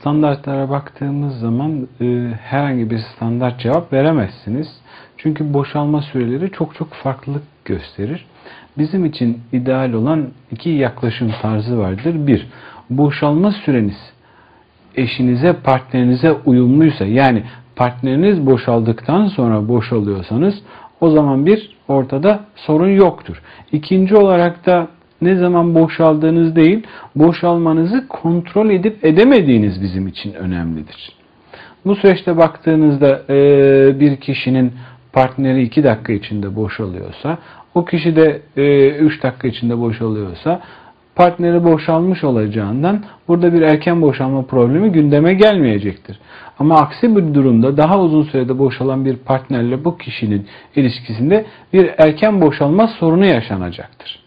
standartlara baktığımız zaman e, herhangi bir standart cevap veremezsiniz. Çünkü boşalma süreleri çok çok farklılık gösterir. Bizim için ideal olan iki yaklaşım tarzı vardır. Bir, boşalma süreniz eşinize, partnerinize uyumluysa yani partneriniz boşaldıktan sonra boşalıyorsanız o zaman bir ortada sorun yoktur. İkinci olarak da ne zaman boşaldığınız değil, boşalmanızı kontrol edip edemediğiniz bizim için önemlidir. Bu süreçte baktığınızda e, bir kişinin partneri 2 dakika içinde boşalıyorsa, o kişi de 3 dakika içinde boşalıyorsa, partneri boşalmış olacağından burada bir erken boşalma problemi gündeme gelmeyecektir. Ama aksi bir durumda daha uzun sürede boşalan bir partnerle bu kişinin ilişkisinde bir erken boşalma sorunu yaşanacaktır.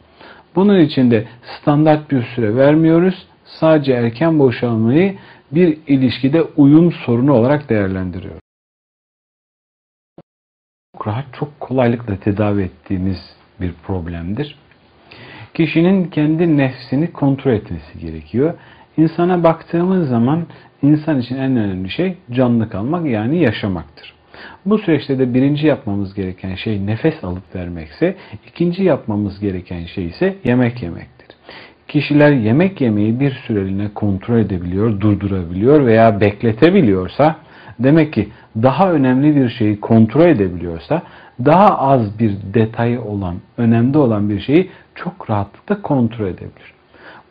Bunun için de standart bir süre vermiyoruz. Sadece erken boşalmayı bir ilişkide uyum sorunu olarak değerlendiriyoruz. Çok rahat, çok kolaylıkla tedavi ettiğimiz bir problemdir. Kişinin kendi nefsini kontrol etmesi gerekiyor. İnsana baktığımız zaman insan için en önemli şey canlı kalmak yani yaşamaktır. Bu süreçte de birinci yapmamız gereken şey nefes alıp vermekse, ikinci yapmamız gereken şey ise yemek yemektir. Kişiler yemek yemeyi bir süreliğine kontrol edebiliyor, durdurabiliyor veya bekletebiliyorsa, demek ki daha önemli bir şeyi kontrol edebiliyorsa, daha az bir detayı olan, önemli olan bir şeyi çok rahatlıkla kontrol edebilir.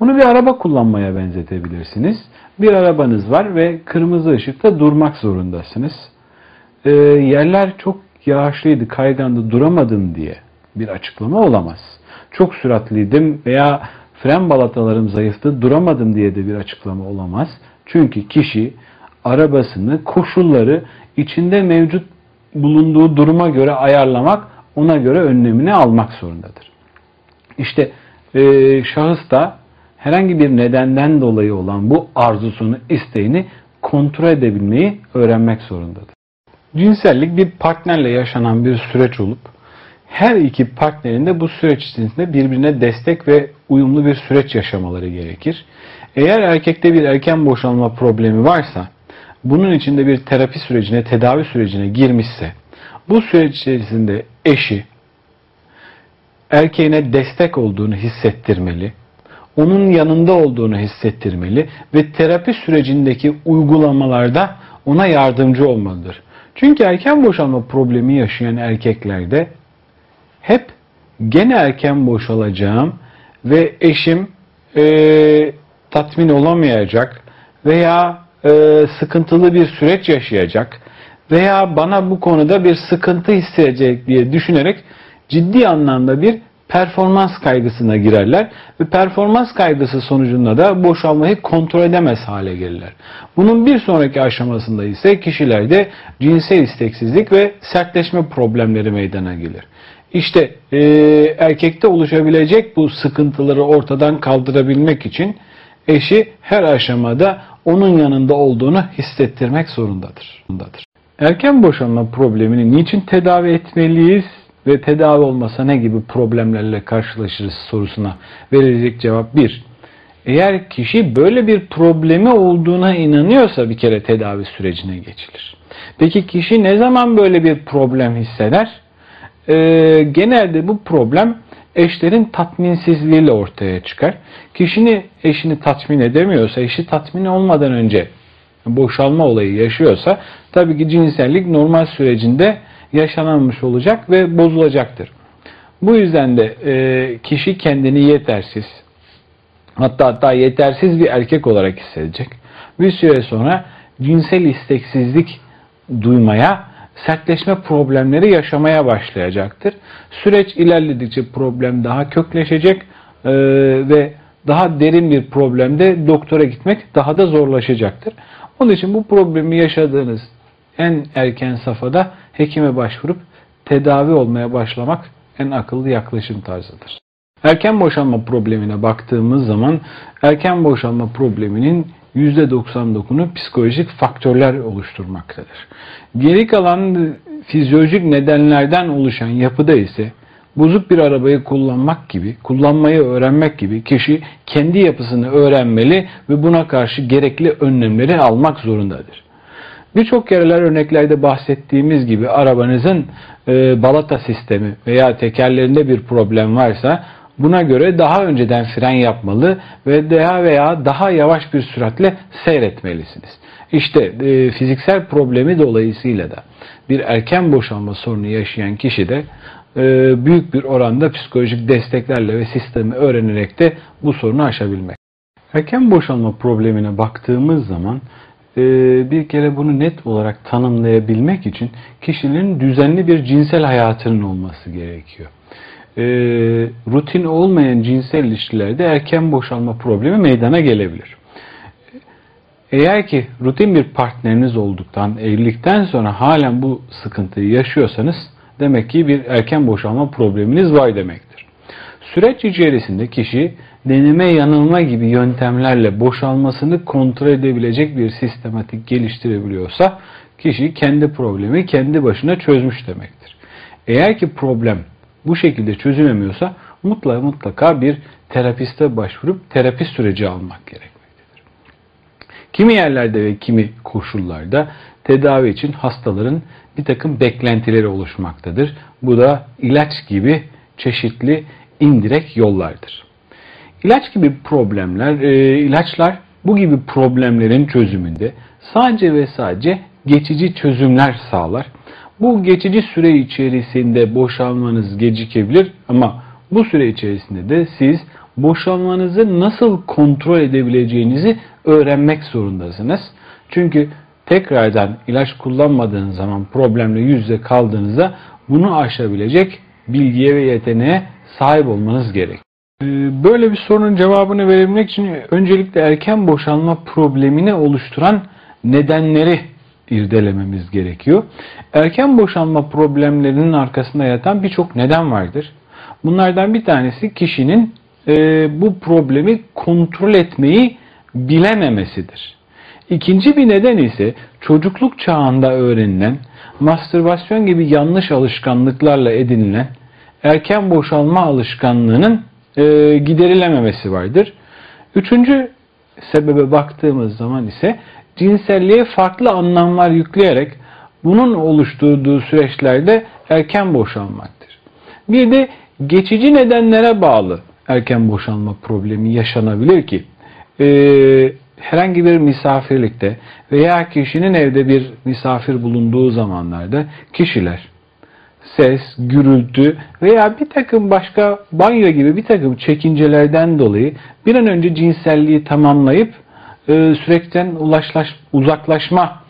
Bunu bir araba kullanmaya benzetebilirsiniz. Bir arabanız var ve kırmızı ışıkta durmak zorundasınız e, yerler çok yağışlıydı, kaygandı, duramadım diye bir açıklama olamaz. Çok süratliydim veya fren balatalarım zayıftı, duramadım diye de bir açıklama olamaz. Çünkü kişi arabasını, koşulları içinde mevcut bulunduğu duruma göre ayarlamak, ona göre önlemini almak zorundadır. İşte e, şahıs da herhangi bir nedenden dolayı olan bu arzusunu, isteğini kontrol edebilmeyi öğrenmek zorundadır. Cinsellik bir partnerle yaşanan bir süreç olup her iki partnerin de bu süreç içerisinde birbirine destek ve uyumlu bir süreç yaşamaları gerekir. Eğer erkekte bir erken boşalma problemi varsa, bunun içinde bir terapi sürecine, tedavi sürecine girmişse, bu süreç içerisinde eşi, erkeğine destek olduğunu hissettirmeli, onun yanında olduğunu hissettirmeli ve terapi sürecindeki uygulamalarda ona yardımcı olmalıdır. Çünkü erken boşalma problemi yaşayan erkeklerde hep gene erken boşalacağım ve eşim e, tatmin olamayacak veya e, sıkıntılı bir süreç yaşayacak veya bana bu konuda bir sıkıntı hissedecek diye düşünerek ciddi anlamda bir performans kaygısına girerler ve performans kaygısı sonucunda da boşalmayı kontrol edemez hale gelirler. Bunun bir sonraki aşamasında ise kişilerde cinsel isteksizlik ve sertleşme problemleri meydana gelir. İşte e, erkekte oluşabilecek bu sıkıntıları ortadan kaldırabilmek için eşi her aşamada onun yanında olduğunu hissettirmek zorundadır. Erken boşanma problemini niçin tedavi etmeliyiz? Ve tedavi olmasa ne gibi problemlerle karşılaşırız sorusuna verilecek cevap bir. Eğer kişi böyle bir problemi olduğuna inanıyorsa bir kere tedavi sürecine geçilir. Peki kişi ne zaman böyle bir problem hisseder? Ee, genelde bu problem eşlerin tatminsizliğiyle ortaya çıkar. Kişini eşini tatmin edemiyorsa, eşi tatmin olmadan önce boşalma olayı yaşıyorsa tabii ki cinsellik normal sürecinde yaşanamamış olacak ve bozulacaktır. Bu yüzden de e, kişi kendini yetersiz, hatta hatta yetersiz bir erkek olarak hissedecek. Bir süre sonra cinsel isteksizlik duymaya, sertleşme problemleri yaşamaya başlayacaktır. Süreç ilerledikçe problem daha kökleşecek e, ve daha derin bir problemde doktora gitmek daha da zorlaşacaktır. Onun için bu problemi yaşadığınız en erken safhada hekime başvurup tedavi olmaya başlamak en akıllı yaklaşım tarzıdır. Erken boşanma problemine baktığımız zaman erken boşanma probleminin %99'unu psikolojik faktörler oluşturmaktadır. Geri kalan fizyolojik nedenlerden oluşan yapıda ise bozuk bir arabayı kullanmak gibi, kullanmayı öğrenmek gibi kişi kendi yapısını öğrenmeli ve buna karşı gerekli önlemleri almak zorundadır. Birçok yerler örneklerde bahsettiğimiz gibi arabanızın e, balata sistemi veya tekerlerinde bir problem varsa buna göre daha önceden fren yapmalı ve daha veya daha yavaş bir süratle seyretmelisiniz. İşte e, fiziksel problemi dolayısıyla da bir erken boşalma sorunu yaşayan kişi de e, büyük bir oranda psikolojik desteklerle ve sistemi öğrenerek de bu sorunu aşabilmek. Erken boşalma problemine baktığımız zaman bir kere bunu net olarak tanımlayabilmek için kişinin düzenli bir cinsel hayatının olması gerekiyor. E, rutin olmayan cinsel ilişkilerde erken boşalma problemi meydana gelebilir. Eğer ki rutin bir partneriniz olduktan, evlilikten sonra halen bu sıkıntıyı yaşıyorsanız demek ki bir erken boşalma probleminiz var demektir. Süreç içerisinde kişi deneme yanılma gibi yöntemlerle boşalmasını kontrol edebilecek bir sistematik geliştirebiliyorsa kişi kendi problemi kendi başına çözmüş demektir. Eğer ki problem bu şekilde çözülemiyorsa mutlaka mutlaka bir terapiste başvurup terapi süreci almak gerekmektedir. Kimi yerlerde ve kimi koşullarda tedavi için hastaların bir takım beklentileri oluşmaktadır. Bu da ilaç gibi çeşitli indirek yollardır. İlaç gibi problemler, e, ilaçlar bu gibi problemlerin çözümünde sadece ve sadece geçici çözümler sağlar. Bu geçici süre içerisinde boşalmanız gecikebilir ama bu süre içerisinde de siz boşalmanızı nasıl kontrol edebileceğinizi öğrenmek zorundasınız. Çünkü tekrardan ilaç kullanmadığınız zaman problemle yüz yüze kaldığınızda bunu aşabilecek bilgiye ve yeteneğe sahip olmanız gerek. Ee, böyle bir sorunun cevabını verebilmek için öncelikle erken boşalma problemini oluşturan nedenleri irdelememiz gerekiyor. Erken boşalma problemlerinin arkasında yatan birçok neden vardır. Bunlardan bir tanesi kişinin e, bu problemi kontrol etmeyi bilememesidir. İkinci bir neden ise çocukluk çağında öğrenilen, mastürbasyon gibi yanlış alışkanlıklarla edinilen erken boşalma alışkanlığının e, giderilememesi vardır. Üçüncü sebebe baktığımız zaman ise cinselliğe farklı anlamlar yükleyerek bunun oluşturduğu süreçlerde erken boşalmaktır. Bir de geçici nedenlere bağlı erken boşalma problemi yaşanabilir ki e, herhangi bir misafirlikte veya kişinin evde bir misafir bulunduğu zamanlarda kişiler ses, gürültü veya bir takım başka banyo gibi bir takım çekincelerden dolayı bir an önce cinselliği tamamlayıp e, sürekten ulaşlaş, uzaklaşma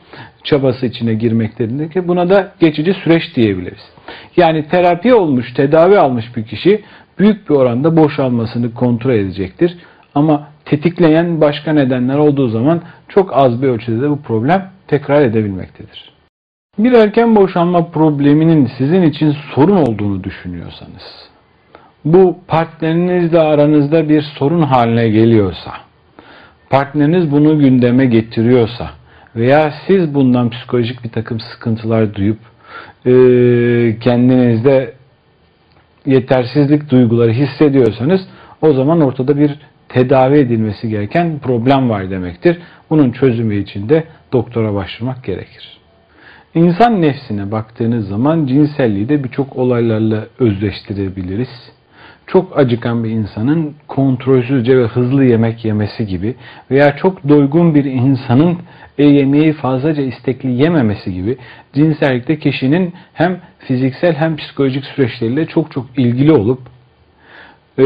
çabası içine girmektedir ki buna da geçici süreç diyebiliriz. Yani terapi olmuş, tedavi almış bir kişi büyük bir oranda boşalmasını kontrol edecektir. Ama tetikleyen başka nedenler olduğu zaman çok az bir ölçüde de bu problem tekrar edebilmektedir. Bir erken boşanma probleminin sizin için sorun olduğunu düşünüyorsanız, bu partnerinizle aranızda bir sorun haline geliyorsa, partneriniz bunu gündeme getiriyorsa veya siz bundan psikolojik bir takım sıkıntılar duyup e, kendinizde yetersizlik duyguları hissediyorsanız o zaman ortada bir tedavi edilmesi gereken problem var demektir. Bunun çözümü için de doktora başvurmak gerekir. İnsan nefsine baktığınız zaman cinselliği de birçok olaylarla özleştirebiliriz. Çok acıkan bir insanın kontrolsüzce ve hızlı yemek yemesi gibi veya çok doygun bir insanın e, yemeği fazlaca istekli yememesi gibi cinsellikte kişinin hem fiziksel hem psikolojik süreçleriyle çok çok ilgili olup e,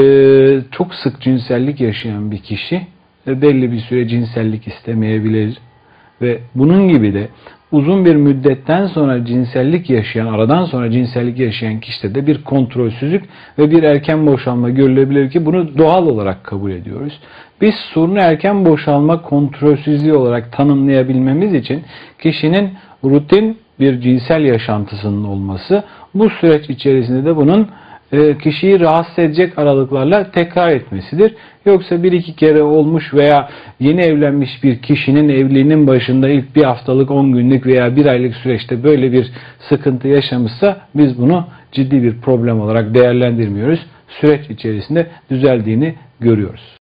çok sık cinsellik yaşayan bir kişi e, belli bir süre cinsellik istemeyebilir ve bunun gibi de uzun bir müddetten sonra cinsellik yaşayan, aradan sonra cinsellik yaşayan kişide de bir kontrolsüzlük ve bir erken boşalma görülebilir ki bunu doğal olarak kabul ediyoruz. Biz sorunu erken boşalma kontrolsüzlüğü olarak tanımlayabilmemiz için kişinin rutin bir cinsel yaşantısının olması, bu süreç içerisinde de bunun kişiyi rahatsız edecek aralıklarla tekrar etmesidir. Yoksa bir iki kere olmuş veya yeni evlenmiş bir kişinin evliliğinin başında ilk bir haftalık, on günlük veya bir aylık süreçte böyle bir sıkıntı yaşamışsa biz bunu ciddi bir problem olarak değerlendirmiyoruz. Süreç içerisinde düzeldiğini görüyoruz.